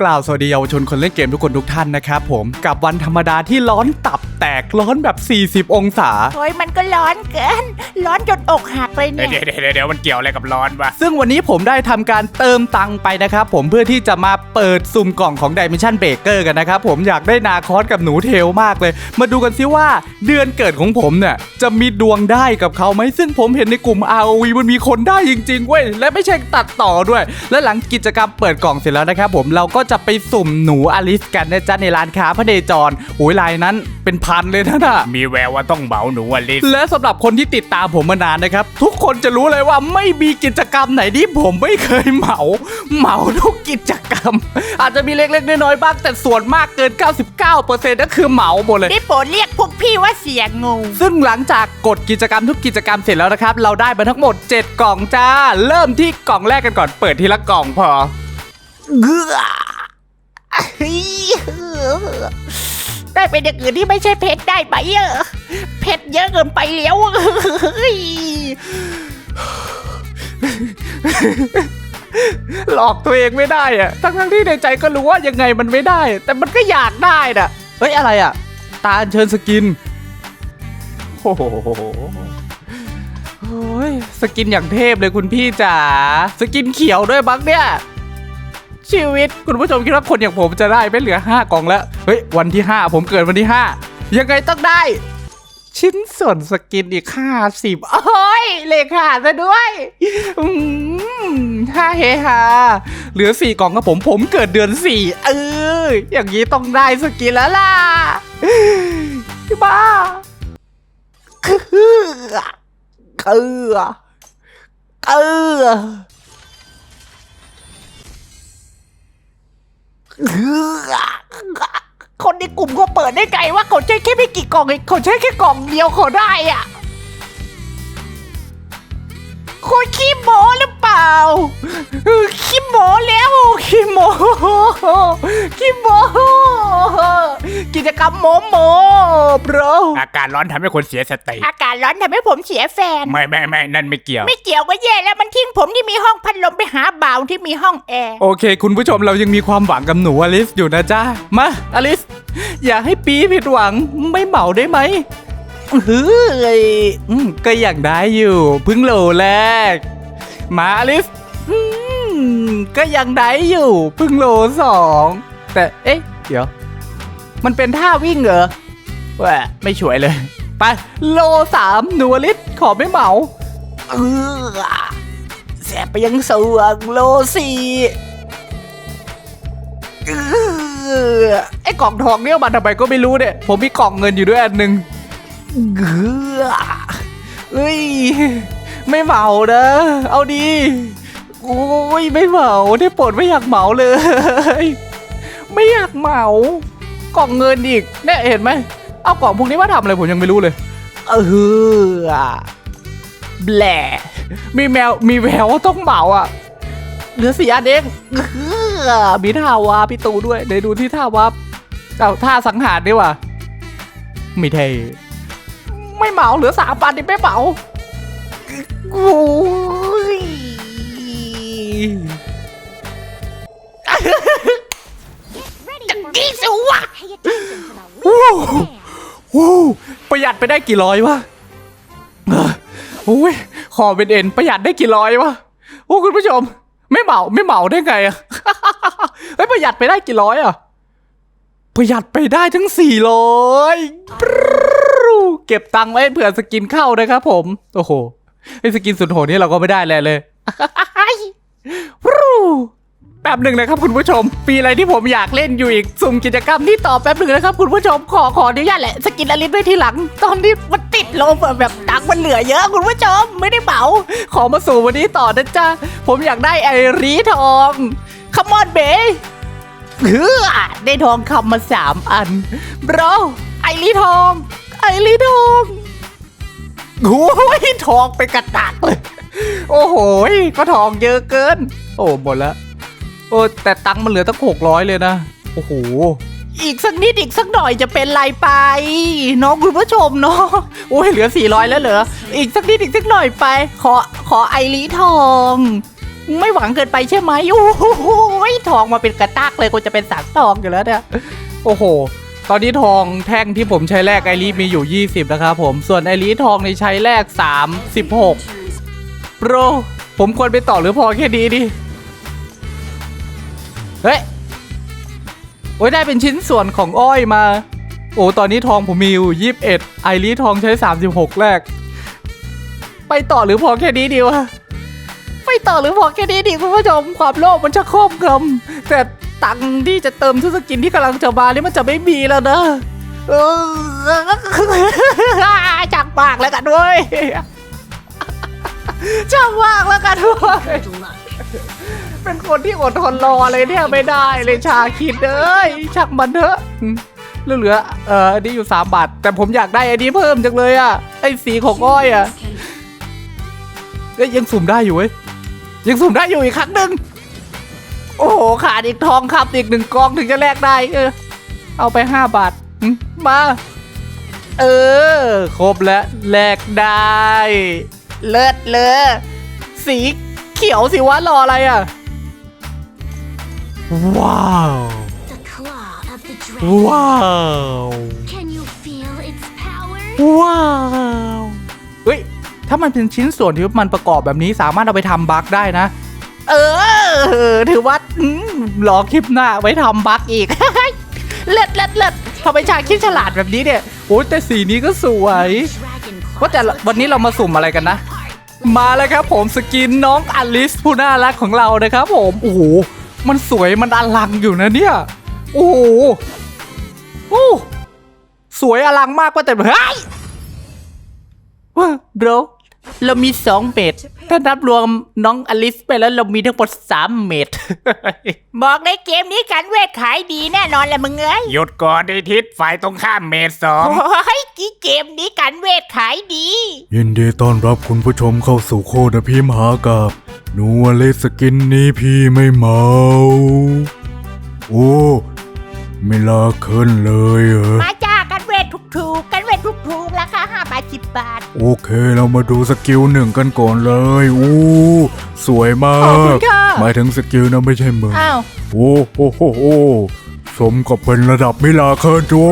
กล่าวสวัสดีเยาวชนคนเล่นเกมทุกคนทุกท่านนะครับผมกับวันธรรมดาที่ร้อนตับ แตกร้อนแบบ 40 องศา โอ้ยมันก็ร้อนเกิน ร้อนจนอกหักเลยเดี๋เนี่ยวยเดี๋ยวเดี๋ยวเดี๋ยวมันเกี่ยวอะไรกับร้อนวะ ซึ่งวันนี้ผมได้ทำการเติมตังค์ไปนะครับ ผมเพื่อที่จะมาเปิดสุ่มกล่องของ Dimension Breaker กันนะครับ ผมอยากได้นาคอสกับหนูเทลมากเลย มาดูกันซิว่าเดือนเกิดของผมเนี่ยจะมีดวงได้กับเขาไหมซึ่งผมเห็นในกลุ่ม ROV มันมีคนได้จริงๆเว้ยและไม่ใช่ตัดต่อด้วย และหลังกิจกรรมเปิดกล่องเสร็จแล้วนะครับผมเราก็จะไปสุ่มหนูอลิสกันนะจ๊ะในร้านค้าพระเดจรโอ้ยลายนั้นเป็นพันเลยนะน่ะมีแววว่าต้องเหมาหนูอลิสและสำหรับคนที่ติดตามผมมานานนะครับ ทุกคนจะรู้เลยว่าไม่มีกิจกรรมไหนที่ผมไม่เคยเหมา เหมาทุกกิจกรรม อาจจะมีเล็กๆน้อยๆบ้างแต่ส่วนมากเกิน 99%ก็คือเหมาหมดเลยได้โปรดเรียกพวกพี่ว่าเสียงู ซึ่งหลังจากกดกิจกรรมทุกกิจกรรมเสร็จแล้วนะครับ เราได้มาทั้งหมด 7 กล่องจ้า เริ่มที่กล่องแรกกันก่อนเปิดทีละกล่องพอเกือเฮ้ย ได้เป็นอย่างอื่นที่ไม่ใช่เพชรได้ไหมเออเพชรเยอะเกินไปแล้วหลอกตัวเองไม่ได้อะทั้งๆที่ในใจก็รู้ว่ายังไงมันไม่ได้ แต่มันก็อยากได้น่ะ เฮ้ยอะไรอะตาอัญเชิญสกิน โอ้โหสกินอย่างเทพเลยคุณพี่จ๋า สกินเขียวด้วยบังเนี่ย ชีวิต คุณผู้ชมคิดว่าคนอย่างผมจะได้ไม่เหลือ 5 กล่องแล้ว เฮ้ย วันที่ 5 ผมเกิดวันที่ 5 ยังไงต้องได้ ชิ้นส่วนสกินอีกห้าสิบโอ้ยเลขาซะด้วยอืมห้าเฮฮาเหลือสี่กล่องกับผมผมเกิดเดือนสี่เอออย่างนี้ต้องได้สกินแล้วล่ะบ้าเคือเคือเคือ คนในกลุ่มเขาเปิดได้ไงว่าเขาใช้แค่ไม่กี่กล่องเองเขาใช้แค่กล่องเดียวเขาได้อะคุณขี้โม้แล้ว ล่าเออขี้โมแล้วขี้โมขี้โมกิจกรรมโมโมบรอาการร้อนทำให้คนเสียสติอากาศร้อนทำให้ผมเสียแฟน ไม่ไม่ไม่นั่นไม่เกี่ยว ไม่เกี่ยวก็แย่แล้วมันทิ้งผมที่มีห้องพัดลมไปหาบ่าวที่มีห้องแอร์โอเค คุณผู้ชมเรายังมีความหวังกับหนูอลิสอยู่นะจ๊ะมาอลิส อย่าให้ปีผิดหวังไม่เหมาได้ไหมเฮ้ยอืมก็อยากได้อยู่เพึ่งโหลแรก มาอลิสอืมก็ยังได้อยู่พึ่งโลสองแต่เอ๊ะ เดี๋ยว มันเป็นท่าวิ่งเหรอแหวะไม่ช่วยเลย ไป โลสามหนูอลิสขอไม่เหมาเออแสบไปยังสวงโลสี่ไอ้กล่องทองเนี่ยมันทำไมก็ไม่รู้เนี่ย ผมมีกล่องเงินอยู่ด้วยอันหนึ่งเกือเอ้ย ไม่เหมานะ เอาดีโอ้ยไม่เหมาได้โปรดไม่อยากเหมาเลย ไม่อยากเหมากล่องเงินอีกเนี่ยเห็นไหมเอากล่องพวกนี้มาทำอะไรผมยังไม่รู้เลย เออแบลมีแมวมีแววว่าต้องเหมาอะเหลือสี่อันเองเออมีท่าวาพี่ตูด้วยเดี๋ยวดูที่ท่าวาเอาท่าสังหารดีกว่าไม่เท่ไม่เหมาเหลือสามปันนี่ไม่เหมา โอ้ยจะดีสิวะวู้วู้ประหยัดไปได้กี่ร้อยวะเออโอ้ยคอเป็นเอ็นประหยัดได้กี่ร้อยวะโอ้คุณผู้ชม ไม่เหมาไม่เหมาได้ไงอะเฮ้ยประหยัดไปได้กี่ร้อยอะประหยัดไปได้ทั้งสี่ร้อยเก็บตังค์ไว้เผื่อสกินเข้านะครับผม โอ้โห ไอ้สกินสุดโหดนี่เราก็ไม่ได้แล้วเลยแป๊บหนึ่งนะครับคุณผู้ชมปีอะไรที่ผมอยากเล่นอยู่อีกสุ่มกิจกรรมที่ต่อแป๊บหนึ่งนะครับคุณผู้ชมขอขออนุญาตแหละสกินอลิสไว้ทีหลัง ตอนที่มันติดลมอะแบบตังค์มันเหลือเยอะคุณผู้ชมไม่ได้เหมาขอมาสู่วันนี้ต่อนะจ๊ะผมอยากได้ไอรีทองคมอนเบเฮือได้ทองคำมาสามอันบรไอรีทองไอรีทอง โอ้ยทองไปกระตักเลย โอ้โหก็ทองเยอะเกิน โอ้หมดแล้วโอ้แต่ตังค์มันเหลือตั้งหกร้อยเลยนะ โอ้โหอีกสักนิดอีกสักหน่อยจะเป็นไรไปน้องคุณผู้ชมเนาะโอ้ยเหลือสี่ร้อยแล้วเหรออีกสักนิดอีกสักหน่อยไป ขอขอไอรีทอง ไม่หวังเกินไปใช่ไหมโอ้โหทองมาเป็นกระตากเลยกูจะเป็นสางทองอยู่แล้วเนี่ยโอ้โห ตอนนี้ทองแท่งที่ผมใช้แลกไอรีมีอยู่ 20 นะครับผม ส่วนไอรีทองในใช้แลก36โปรผมควรไปต่อหรือพอแค่นี้ดิ เฮ้ย โอ้ยได้เป็นชิ้นส่วนของอ้อยมา โอ้ตอนนี้ทองผมมีอยู่ 21 ไอรีทองใช้ 36แลกไปต่อหรือพอแค่นี้ดีวะไปต่อหรือพอแค่นี้ดีคุณผู้ชมความโลภมันจะครอบงำแต่ ตังค์ที่จะเติมทุสกินที่กำลังจะมานี่มันจะไม่มีแล้วนะเออจักปากแล้วกันเว้ยจักปากแล้วกันเว้ยเป็นคนที่อดทนรอเลยเนี่ยไม่ได้เลยชาคิดเอ้ยชักมันเถอะอืมเหลือเอออันนี้อยู่3บาท แต่ผมอยากได้อันนี้เพิ่มจังเลยอะไอ้สีของอ้อยอะเอ้ยยังสุ่มได้อยู่เว้ยยังสุ่มได้อยู่อีกครั้งหนึ่ง โอ้โหขาดอีกทองครับอีกหนึ่งกองถึงจะแลกได้เออเอาไป5บาทอืมมา เออ ครบแล้วแลกได้ เลิศเลยสีเขียวสิวะรออะไรอะ ว้าว The claw of the dragon. ว้าว Can you feel its power? ว้าวเฮ้ยถ้ามันเป็นชิ้นส่วนที่มันประกอบแบบนี้สามารถเอาไปทำบั๊กได้นะ เออ ถือว่า อืมรอคลิปหน้าไว้ทำบั๊กอีก เลิศเลิศเลิศทำไมชาคิดฉลาดแบบนี้เนี่ยโอ้ยแต่สีนี้ก็สวยว่าแต่วันนี้เรามาสุ่มอะไรกันนะ มาแล้วครับผมสกินน้องอลิสผู้น่ารักของเรานะครับผมโอ้โหมันสวยมันอลังอยู่นะเนี่ย โอ้โหโอ้สวยอลังมากว่าแต่เฮ้ยว้าโบร เรามีสองเมตร ถ้านับรวมน้องอลิสไปแล้วเรามีทั้งหมดสามเมตร บอกในเกมนี้การเวทขายดีแน่นอนแหละมึงเอ้ยหยุดก่อนไอทิศฝ่ายตรงข้ามเมตรสองโอ้ยกี่เกมนี้การเวทขายดี ยินดีต้อนรับคุณผู้ชมเข้าสู่โคดพิมหากับหนูอลิสสกินนี้พี่ไม่เมา โอ้ ไม่ลาเคินเลยเหรอมาจ้าการเวท ถูกๆการเวทถูกๆราคา5บาท10บาท โอเค เรามาดูสกิลหนึ่งกันก่อนเลย อู้สวยมาขอบคุณกค่ะ หมายถึงสกิลนะไม่ใช่มือ อ้าว โอ้โหโหโหสมกับเป็นระดับมิลาเคินโอ้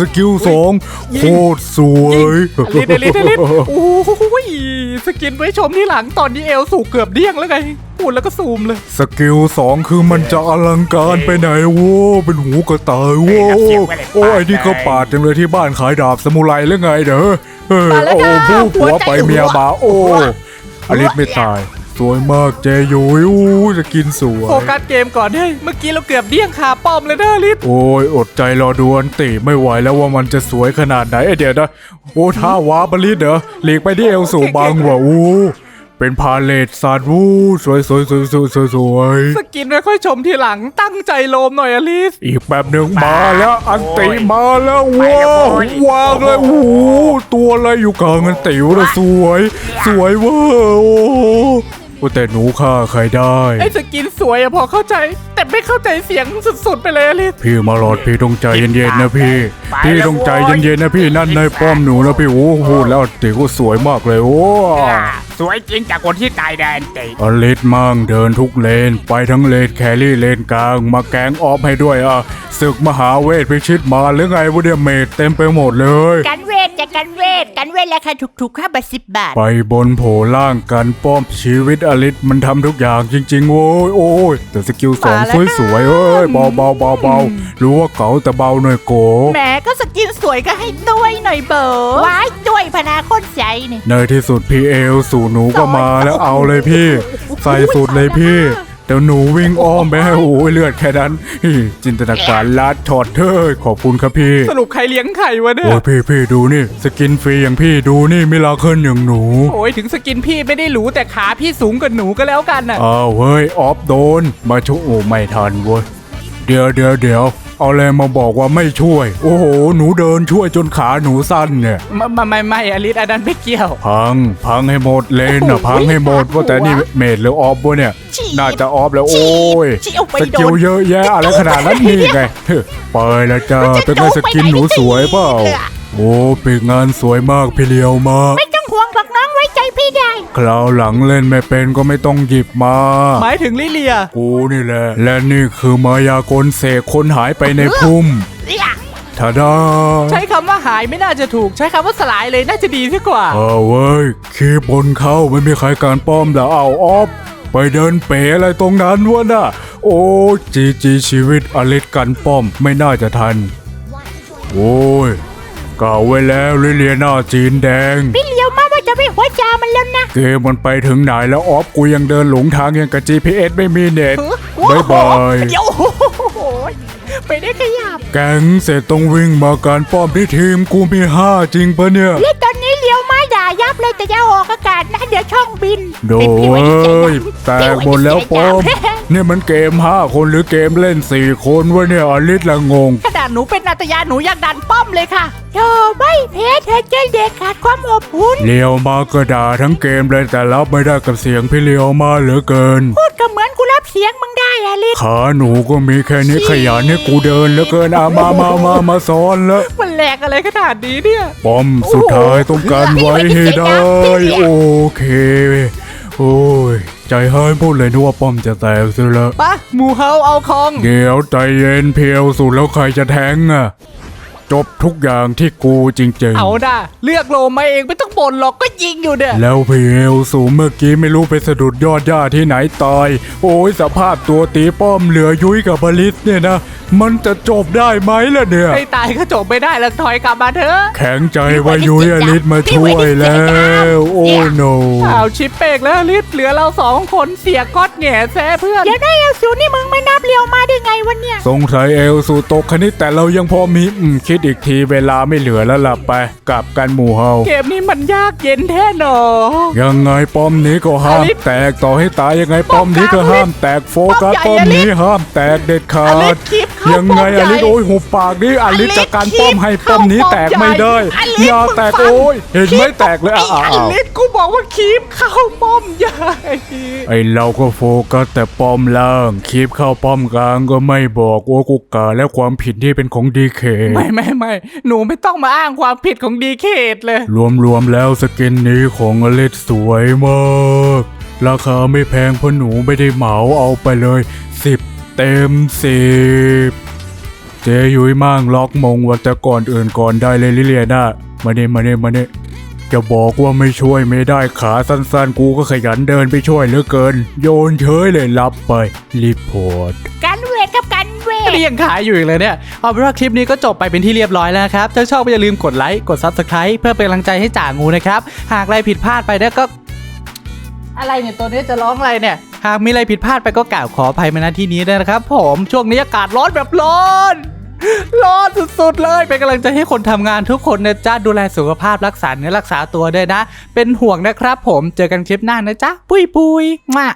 สกิลสองโคตรสวยอลิสอลิสอลิสโอ้โหสกินไว้ชมที่หลังตอนนี้เอลสูงเกือบเดี้ยงแล้วไง พูดแล้วก็ซูมเลย สกิลสองคือมันจะอลังการไปไหนโว้เป็นหูกระต่ายโว้โอ้ไอ้นี่ก็ปาดจังเลยที่บ้านขายดาบสมุไรหรือไงเด้อเออมาแล้วโอ้ค่ะผู้ผัวหัวใจไปเมียมาโอ้หัวอลิสไม่ตายสวยมากเจยุยอู้จะกินสวย โฟกัสเกมก่อนเฮ้ย เมื่อกี้เราเกือบเดี้ยงคาป้อมเลยนะอลิสโอ้ย อดใจรอดูอันติไม่ไหวแล้วว่ามันจะสวยขนาดไหนไอยเดี๋ยวนะ โอ้ท่าว้าบลิสเหรอหลีกไปที่เอลสูบังว่ะอู้ เป็นพาเลทซาดวูสวยสวยสวยสวยสวยสวยสกินไม่ค่อยชมทีหลังตั้งใจโลมหน่อยอลิส อีกแบบหนึ่งมาแล้วอันติมาแล้วว้าววางเลยโอ้โหตัวอะไรอยู่กลางอันติวนะสวย สวยเวอร์ โอ้โหแต่หนูฆ่าใครได้ ไอ้สกินสวยอะพอเข้าใจ แต่ไม่เข้าใจเสียงสุดๆไปเลยอลิสพี่มาหลอดพี่ต้องใจเย็นๆนะพี่ พี่ต้องใจเย็นๆนะพี่นั่นในป้อมหนูนะพี่โอ้โหแล้วอันติก็สวยมากเลยโอ้สวยจริงจากคนที่ตายแดนติอลิสมั่งเดินทุกเลน ไปทั้งเลนแครี่เลนกลาง มาแกงออฟให้ด้วยอะศึกมหาเวทพิชิตมาหรือไงวะเนี่ยเมดเต็มไปหมดเลยการเวท จากการเวทการเวทราคาถูกๆ5บาท10บาท ไปบนโผล่างกันป้อมชีวิตอลิสมันทำทุกอย่างจริงๆโว้ยโอ้ยแต่สกิลสองมาแล้วสวยๆเอ้ยเบาเบาเบาเบารู้ว่าเก๋าแต่เบาหน่อยโกแหมก็สกินสวยก็ให้ด้วยหน่อยเบอร์ว้ายด้วยพนาโคตรใจนี่ในที่สุดพี่เอลสู่หนูก็มาแล้วเอาเลยพี่ ใส่สุดเลยพี่ แต่หนูวิ่งอ้อมไปให้โอ้ยเลือดแค่นั้นฮิจินตนาการลัดถอดเธอขอบคุณครับพี่ สรุปใครเลี้ยงไข่วะเนี่ยโอ้ยพี่พี่ดูนี่ สกินฟรีอย่างพี่ดูนี่มิลาเคิลอย่างหนู โอ้ยถึงสกินพี่ไม่ได้หรูแต่ขาพี่สูงกว่าหนูก็แล้วกันน่ะอ้าวเฮ้ยออฟโดน มาช่วยโอ้ไม่ทันเว้ยเดี๋ยวเดี๋ยวเดี๋ยว เอาอะไรมาบอกว่าไม่ช่วย โอ้โห หนูเดินช่วยจนขาหนูสั้นเนี่ย ไม่ไม่ไม่ไม่อลิสอันนั้นไม่เกี่ยว พัง พังให้หมดเลนโอ้อะโหพังให้หมดว่าแต่นี่เมดหรือออฟวะเนี่ย ฉีดน่าจะออฟแล้วโอ้ยฉีดเอาไปสกิลโดนเยอะแยะอะไรขนาดนั้นนี่ไงเฮ้ยไปแล้วจ้าเป็นไงสกินหนูสวยเปล่า โอ้ปีกงานสวยมากพี่เลียวมาก ไม่ต้องห่วงหรอกน้อง ไว้ใจพี่ได้ คราวหลังเล่นไม่เป็นก็ไม่ต้องหยิบมา หมายถึงลิเลีย กูนี่แหละ และนี่คือมายากลเสกคนหายไปในพุ่มทาดาใช้คำว่าหายไม่น่าจะถูก ใช้คำว่าสลายเลยน่าจะดีที่กว่า เออเว้ยคีบบนเข้าไม่มีใครการป้อมแล้วเอาออฟไปเดินเป๋อะไรตรงนั้นวะน่ะ โอ้จีจีชีวิตอลิสกันป้อมไม่น่าจะทัน โอ้ยกล่าวไว้แล้วลิเลียหน้าจีนแดงพี่เลี้าจะจามันแล้วนะ เกมมันไปถึงไหนแล้วออฟกูยังเดินหลงทางยังกับ GPS ไม่มีเน็ตโอ้บายบายเดี๋ยวไปได้ขยับ แก๊งเสร็จต้องวิ่งมาการป้อมที่ทีมกูมีห้าจริงปะเนี่ยเล่นตอนนี้เลี้ยวมาด่ายับเลยแต่จะออกอากาศนะเดี๋ยวช่องบินโดยแตกหมดแล้วป้อมเนี่ยมันเกมห้าคนหรือเกมเล่นสี่คนวะเนี่ยอลิสละงง หนูเป็นนาตยาหนูอยากดันป้อมเลยค่ะเธอไม่เพชเธอเจเด็กขาดความอบอุ่นเลียวมาก็ด่าทั้งเกมเลยแต่รับไม่ได้กับเสียงพี่เลียวมาเหลือเกิน พูดก็เหมือนกูรับเสียงมึงได้อะลิขาหนูก็มีแค่นี้ขยันให้กูเดินเหลือเกินอามามามามาซ้อนแล้วมันแหลกอะไรขนาดนี้เนี่ยป้อมสุดท้ายต้องการไว้ให้ได้โอเคโอ้ย ใจหายหมดเลยนึกว่าป้อมจะแตกซะแล้วปะหมูเฮาเอาคองเดี๋ยวใจเย็นเพียวสุดแล้วใครจะแทงอะ จบทุกอย่างที่กูจริงเอาด่ะเลือกโลมาเองไม่ต้องบ่นหรอกก็ยิงอยู่เนี่ยๆแล้วเพียวสูเมื่อกี้ไม่รู้ไปสะดุดยอดหญ้าที่ไหนตาย โอ้ยสภาพตัวตีป้อมเหลือยุ้ยกับบลิสเนี่ยนะ มันจะจบได้ไหมล่ะเนี่ยให้ตายก็จบไม่ได้แล้วถอยกลับมาเถอะ แข็งใจว่ายุ้ยอลิสมาช่วยแล้ว โอ้โนเอาชิปเปกแล้วลิศเหลือเราสองคนเสียก๊อตแหง่แซ่เพื่อนเดี๋ยวได้เอลสูนี่มึงไม่นับเลี้ยวมาได้ไงวันเนี่ย สงสัยเอลสูตกคณิตแต่เรายังพอมีอืมคิดอีกทีเวลาไม่เหลือแล้วล่ะไป กลับกันหมู่เฮาเกมนี้มันยากเย็นแท้หนอยังไงป้อมนี้ก็ห้ามอลิสแตกต่อให้ตายยังไงป้อมนี้ก็ห้ามแตกโฟกัสป้ป้ออมมใหญ่นี้ห้ามแตกเด็ดขาอลิดสคีบเข้ายังไงป้อมใหญ่อลิสโอ้ยหุบปากนี่อลิสอลิสจะการคีบป้อมให้ป้อมนี้เข้าแตกไม่ได้ป้อมใหญ่อย่าแตกอลิสมึงฟังโอ้ยเห็นไหมแตกเลยอ้าวไอ้อ้าวลิศกูบอกว่าคีบเข้าป้อมใหญ่ไอเราก็โฟกัสแต่ป้อมล่างคีบเข้าป้อมกลางก็ไม่บอกว่ากูกาและความผิดที่เป็นของดีเคไม่ไม่ไม่หนูไม่ต้องมาอ้างความผิดของดีเคทเลย รวมๆแล้วสกินนี้ของอลิสสวยมาก ราคาไม่แพงเพราะหนูไม่ได้เหมาเอาไปเลย 10 เต็ม10เจยุ้ยมั่งล็อกมงวัตก่อนอื่นก่อนได้เลยลิเลียนามาเน่มาเน่มาเน่จะบอกว่าไม่ช่วยไม่ได้ขาสั้นๆ กูก็ขยันเดินไปช่วยเหลือเกิน โยนเฉยเลยรับไป รีพอร์ตกันเวทกับกันเวทนี่ยังขายอยู่อีกเลยเนี่ย เอาเป็นว่าคลิปนี้ก็จบไปเป็นที่เรียบร้อยแล้วนะครับถ้าชอบก็อย่าลืมกดไลค์กด Subscribe เพื่อเป็นกำลังใจให้จ่างูนะครับ หากอะไรผิดพลาดไปเนี่ยก็ อะไรเนี่ยตัวนี้จะร้องอะไรเนี่ย หากมีอะไรผิดพลาดไปก็กล่าวขออภัยมาณที่นี้ด้วยนะครับ ผมช่วงนี้อากาศร้อนแบบร้อนร้อนสุดๆเลยเป็นกำลังใจให้คนทำงานทุกคนนะจ๊ะดูแลสุขภาพรักษาเนื้อรักษาตัวด้วยนะ เป็นห่วงนะครับ ผมเจอกันคลิปหน้านะจ๊ะปุยปุยมา